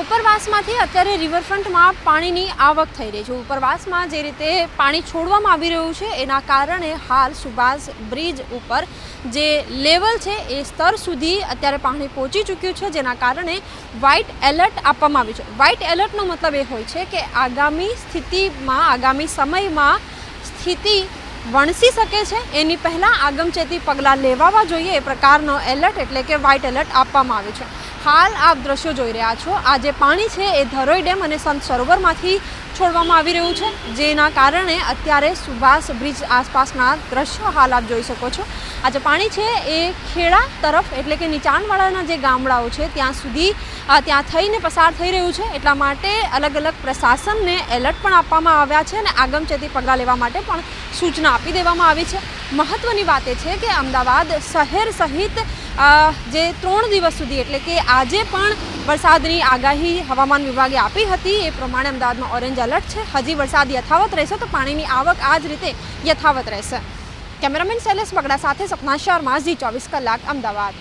ઉપરવાસમાંથી અત્યારે રિવરફ્રન્ટમાં પાણીની આવક થઈ રહી છે. ઉપરવાસમાં જે રીતે પાણી છોડવામાં આવી રહ્યું છે, એના કારણે હાલ સુભાષ બ્રિજ ઉપર જે લેવલ છે, એ સ્તર સુધી અત્યારે પાણી પહોંચી ચૂક્યું છે, જેના કારણે વ્હાઇટ એલર્ટ આપવામાં આવ્યું છે. વ્હાઇટ એલર્ટનો મતલબ એ હોય છે કે આગામી સ્થિતિમાં, આગામી સમયમાં સ્થિતિ વણસી શકે છે. એની પહેલાં આગમચેતી પગલાં લેવાવા જોઈએ એ પ્રકારનો એલર્ટ એટલે કે વ્હાઇટ એલર્ટ આપવામાં આવ્યું છે. હાલ આપ દ્રશ્યો જોઈ રહ્યા છો. આ જે પાણી છે એ ધરોઈ ડેમ અને સંત સરોવરમાંથી છોડવામાં આવી રહ્યું છે. જેના કારણે અત્યારે સુભાષ બ્રિજ આસપાસના દ્રશ્યો હાલ આપ જોઈ શકો છો. આ જે પાણી છે એ ખેડા તરફ એટલે કે નીચાણવાળાના જે ગામડાઓ છે, ત્યાં સુધી ત્યાં થઈને પસાર થઈ રહ્યું છે. એટલા માટે અલગ અલગ પ્રશાસનને એલર્ટ પણ આપવામાં આવ્યા છે અને આગમચેતી પગલાં લેવા માટે પણ સૂચના આપી દેવામાં આવી છે. મહત્ત્વની વાત એ છે કે અમદાવાદ શહેર સહિત જે ત્રણ દિવસ સુધી એટલે કે આજે પણ વરસાદની આગાહી હવામાન વિભાગે આપી હતી, એ પ્રમાણે અમદાવાદમાં ઓરેન્જ એલર્ટ છે. હજી વરસાદ યથાવત રહેશે તો પાણીની આવક આ જ રીતે યથાવત રહેશે. કેમેરામેન શૈલેષ બગડા સાથે સપના શર્મા, ઝી ચોવીસ કલાક, અમદાવાદ.